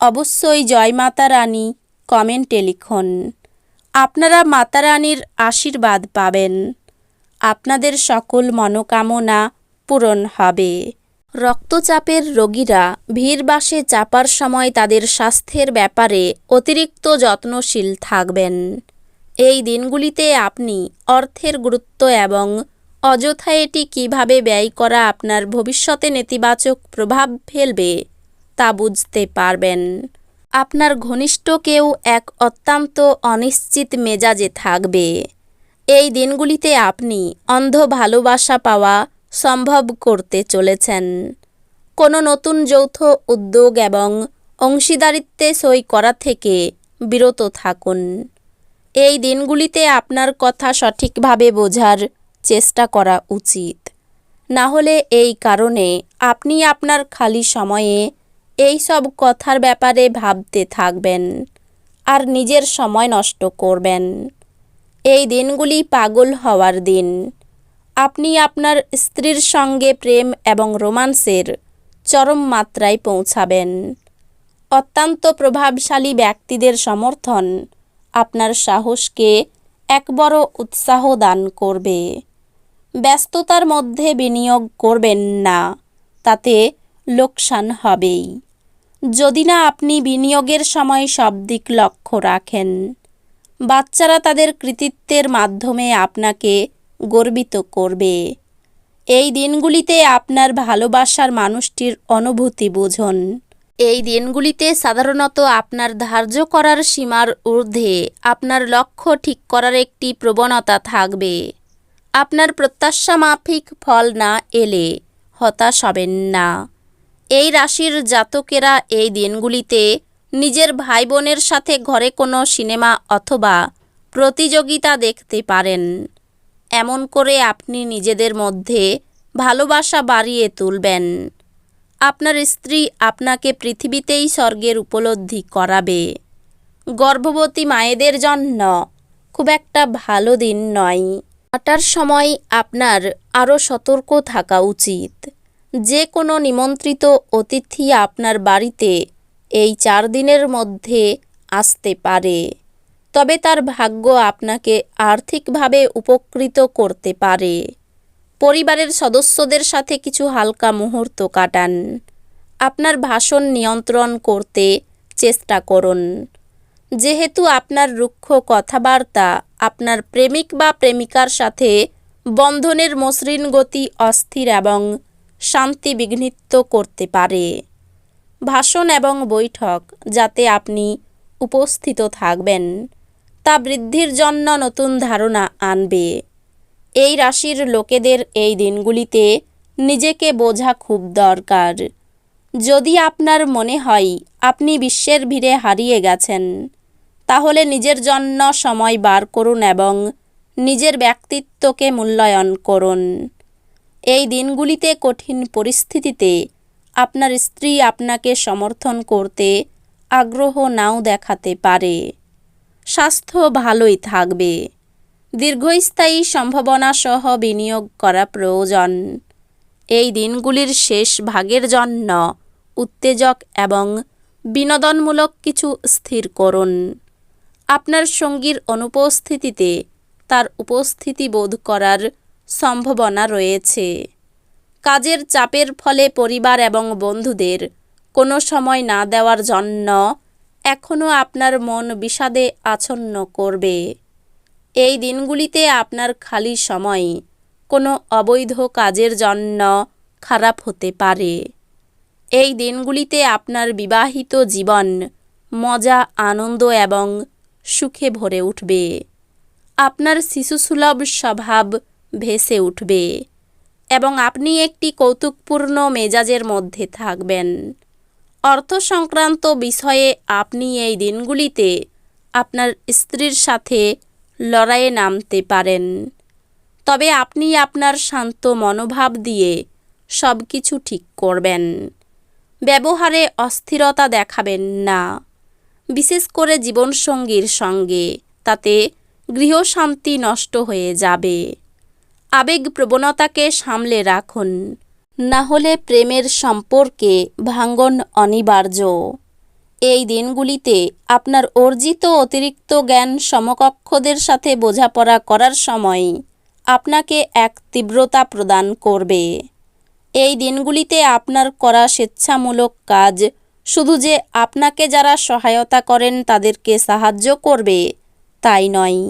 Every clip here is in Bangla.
অবশ্যই জয় মাতা রানী, কমেন্টে লিখুন। আপনারা মাতারানীর আশীর্বাদ পাবেন। আপনাদের সকল মনোকামনা পূরণ হবে। রক্তচাপের রোগীরা ভিড় বাসে চাপার সময় তাদের স্বাস্থ্যের ব্যাপারে অতিরিক্ত যত্নশীল থাকবেন। এই দিনগুলিতে আপনি অর্থের গুরুত্ব এবং অযথা এটি কীভাবে ব্যয় করা আপনার ভবিষ্যতে নেতিবাচক প্রভাব ফেলবে তা বুঝতে পারবেন। আপনার ঘনিষ্ঠ কেউ এক অত্যন্ত অনিশ্চিত মেজাজে থাকবে। এই দিনগুলিতে আপনি অন্ধ ভালোবাসা পাওয়া সম্ভব করতে চলেছেন। কোনো নতুন যৌথ উদ্যোগ এবং অংশীদারিত্বে সই করা থেকে বিরত থাকুন। এই দিনগুলিতে আপনার কথা সঠিকভাবে বোঝার চেষ্টা করা উচিত। না হলে এই কারণে আপনি আপনার খালি সময়ে এই সব কথার ব্যাপারে ভাবতে থাকবেন আর নিজের সময় নষ্ট করবেন। এই দিনগুলি পাগল হওয়ার দিন। আপনি আপনার স্ত্রীর সঙ্গে প্রেম এবং রোমান্সের চরম মাত্রায় পৌঁছাবেন। অত্যন্ত প্রভাবশালী ব্যক্তিদের সমর্থন আপনার সাহসকে এক বড় উৎসাহ দান করবে। ব্যস্ততার মধ্যে বিনিয়োগ করবেন না, তাতে লোকসান হবেই। যদি না আপনি বিনিয়োগের সময় সব দিক লক্ষ্য রাখেন। বাচ্চারা তাদের কৃতিত্বের মাধ্যমে আপনাকে গর্বিত করবে। এই দিনগুলিতে আপনার ভালোবাসার মানুষটির অনুভূতি বুঝুন। এই দিনগুলিতে সাধারণত আপনার ধার্য করার সীমার ঊর্ধ্বে আপনার লক্ষ্য ঠিক করার একটি প্রবণতা থাকবে। আপনার প্রত্যাশা মাফিক ফল না এলে হতাশ হবেন না। এই রাশির জাতকেরা এই দিনগুলিতে নিজের ভাই বোনের সাথে ঘরে কোনো সিনেমা অথবা প্রতিযোগিতা দেখতে পারেন। এমন করে আপনি নিজেদের মধ্যে ভালোবাসা বাড়িয়ে তুলবেন। আপনার স্ত্রী আপনাকে পৃথিবীতেই স্বর্গের উপলব্ধি করাবে। গর্ভবতী মায়েদের জন্য খুব একটা ভালো দিন নয়। হাঁটার সময় আপনার আরও সতর্ক থাকা উচিত। যে কোনো নিমন্ত্রিত অতিথি আপনার বাড়িতে এই চার দিনের মধ্যে আসতে পারে। তবে তার ভাগ্য আপনাকে আর্থিকভাবে উপকৃত করতে পারে। পরিবারের সদস্যদের সাথে কিছু হালকা মুহূর্ত কাটান। আপনার ভাষণ নিয়ন্ত্রণ করতে চেষ্টা করুন। যেহেতু আপনার রুক্ষ কথাবার্তা আপনার প্রেমিক বা প্রেমিকার সাথে বন্ধনের মসৃণ গতি অস্থির এবং শান্তি বিঘ্নিত করতে পারে। ভাষণ এবং বৈঠক যাতে আপনি উপস্থিত থাকবেন, তা বৃদ্ধির জন্য নতুন ধারণা আনবে। এই রাশির লোকেদের এই দিনগুলিতে নিজেকে বোঝা খুব দরকার। যদি আপনার মনে হয় আপনি বিশ্বের ভিড়ে হারিয়ে গেছেন, তাহলে নিজের জন্য সময় বার করুন এবং নিজের ব্যক্তিত্বকে মূল্যায়ন করুন। এই দিনগুলিতে কঠিন পরিস্থিতিতে আপনার স্ত্রী আপনাকে সমর্থন করতে আগ্রহ নাও দেখাতে পারে। স্বাস্থ্য ভালোই থাকবে। দীর্ঘস্থায়ী সম্ভাবনা সহ বিনিয়োগ করা প্রয়োজন। এই দিনগুলির শেষ ভাগের জন্য উত্তেজক এবং বিনোদনমূলক কিছু স্থির করুন। আপনার সঙ্গীর অনুপস্থিতিতে তার উপস্থিতি বোধ করার সম্ভাবনা রয়েছে। কাজের চাপের ফলে পরিবার এবং বন্ধুদের কোনো সময় না দেওয়ার জন্য এখনও আপনার মন বিষাদে আচ্ছন্ন করবে। এই দিনগুলিতে আপনার খালি সময় কোনো অবৈধ কাজের জন্য খারাপ হতে পারে। এই দিনগুলিতে আপনার বিবাহিত জীবন মজা, আনন্দ এবং সুখে ভরে উঠবে। আপনার শিশুসুলভ স্বভাব ভেসে উঠবে এবং আপনি একটি কৌতুকপূর্ণ মেজাজের মধ্যে থাকবেন। অর্থ সংক্রান্ত বিষয়ে আপনি এই দিনগুলিতে আপনার স্ত্রীর সাথে লড়াইয়ে নামতে পারেন। তবে আপনি আপনার শান্ত মনোভাব দিয়ে সব কিছু ঠিক করবেন। ব্যবহারে অস্থিরতা দেখাবেন না। বিশেষ করে জীবনসঙ্গীর সঙ্গে, তাতে গৃহশান্তি নষ্ট হয়ে যাবে। আবেগ প্রবণতাকে সামলে রাখুন। না হলে প্রেমের সম্পর্কে ভাঙ্গন অনিবার্য। এই দিনগুলিতে আপনার অর্জিত অতিরিক্ত জ্ঞান সমকক্ষদের সাথে বোঝাপড়া করার সময় আপনাকে এক তীব্রতা প্রদান করবে। এই দিনগুলিতে আপনার করা স্বেচ্ছামূলক কাজ শুধু যে আপনাকে যারা সহায়তা করেন তাদেরকে সাহায্য করবে, তাই নয়।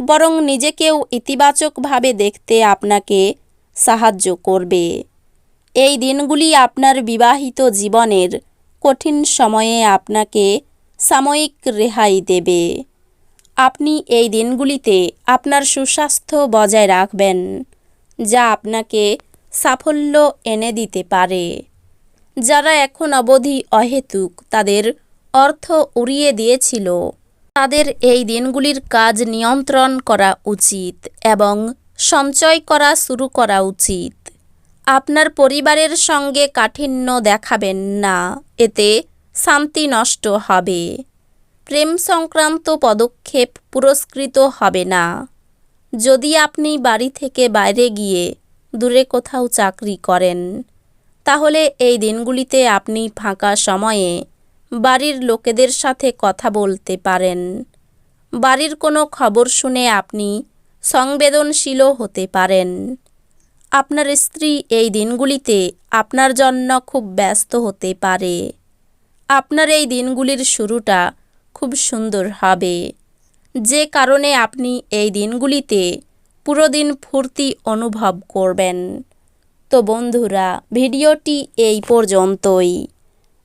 বরং নিজেকেও ইতিবাচকভাবে দেখতে আপনাকে সাহায্য করবে। এই দিনগুলি আপনার বিবাহিত জীবনের কঠিন সময়ে আপনাকে সাময়িক রেহাই দেবে। আপনি এই দিনগুলিতে আপনার সুস্বাস্থ্য বজায় রাখবেন, যা আপনাকে সাফল্য এনে দিতে পারে। যারা এখন অবধি অহেতুক তাদের অর্থ উড়িয়ে দিয়েছিল তাদের এই দিনগুলির কাজ নিয়ন্ত্রণ করা উচিত এবং সঞ্চয় করা শুরু করা উচিত। আপনার পরিবারের সঙ্গে কাঠিন্য দেখাবেন না, এতে শান্তি নষ্ট হবে। প্রেম সংক্রান্ত পদক্ষেপ পুরস্কৃত হবে না। যদি আপনি বাড়ি থেকে বাইরে গিয়ে দূরে কোথাও চাকরি করেন, তাহলে এই দিনগুলিতে আপনি ফাঁকা সময়ে বাড়ির লোকেদের সাথে কথা বলতে পারেন। বাড়ির কোনো খবর শুনে আপনি সংবেদনশীলও হতে পারেন। আপনার স্ত্রী এই দিনগুলিতে আপনার জন্য খুব ব্যস্ত হতে পারে। আপনার এই দিনগুলির শুরুটা খুব সুন্দর হবে। যে কারণে আপনি এই দিনগুলিতে পুরো দিন ফুর্তি অনুভব করবেন। তো বন্ধুরা, ভিডিওটি এই পর্যন্তই।